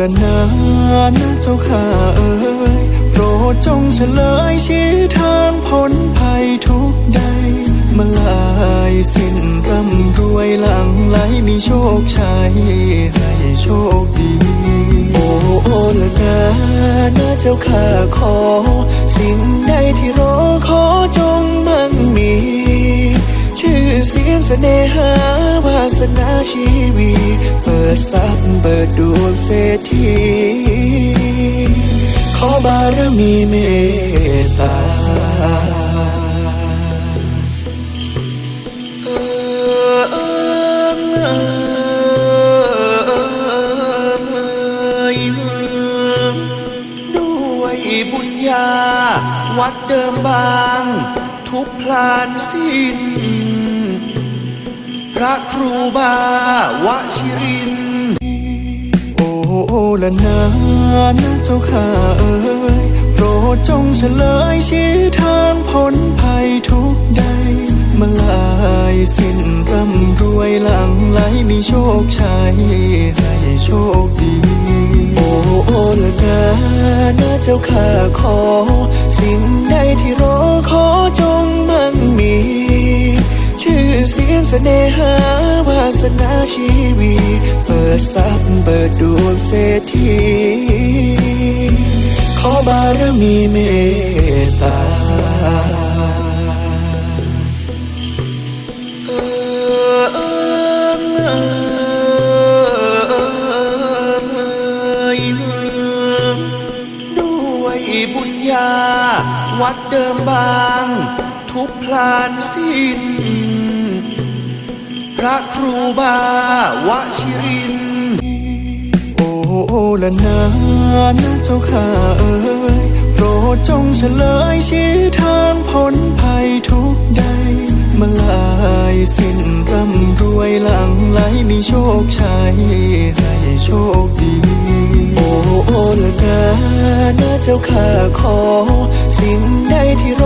ละนานะเจ้าข้าเอ๋ยโปรดจงเฉลยชี้ทางพ้นภัยทุกใดมาลายสิ้นร่ำรวยหลังไหลมีโชคชัยให้โชคดี โอ้โอละนานะเจ้าข้าขอ สิ่งใดที่รอขอจงมั่งมี ชื่อเสียงเสน่หา นาชีวี เปิดทรัพย์เปิดดวงเศรษฐี ขอบารมีเมตตาด้วยบุญญา วัดเดิมบาง ทุกพลานสิ้น ระครูบาวชิรินทร์โอ้ละนานะเจ้าข้าเอ๋ยโปรดจงเฉลยชี้ทางพ้นภัยทุกใดมาลายสิ้นร่ำรวยหลังไหลมีโชคชัยให้โชคดี โอ้ละนานะเจ้าข้าขอ สิ่งใดที่รอ น่หาวาสนาชีวีเปิดทรัพย์เปิดดวงเศรษฐีขอบารมีเมตตาด้วยบุญญา วัดเดิมบาง ทุกพลานสิ้น ระครูบาวชิริน โอ้ละนานะเจ้าข้าเอ๋ยโปรดจงเฉลยชี้ทางพ้นภัยทุกใดมาลายสิ้นร่ำรวยหลังไหลมีโชคชัยให้โชคดี โอ้ละนานะเจ้าข้าขอ สิ่งใดที่ร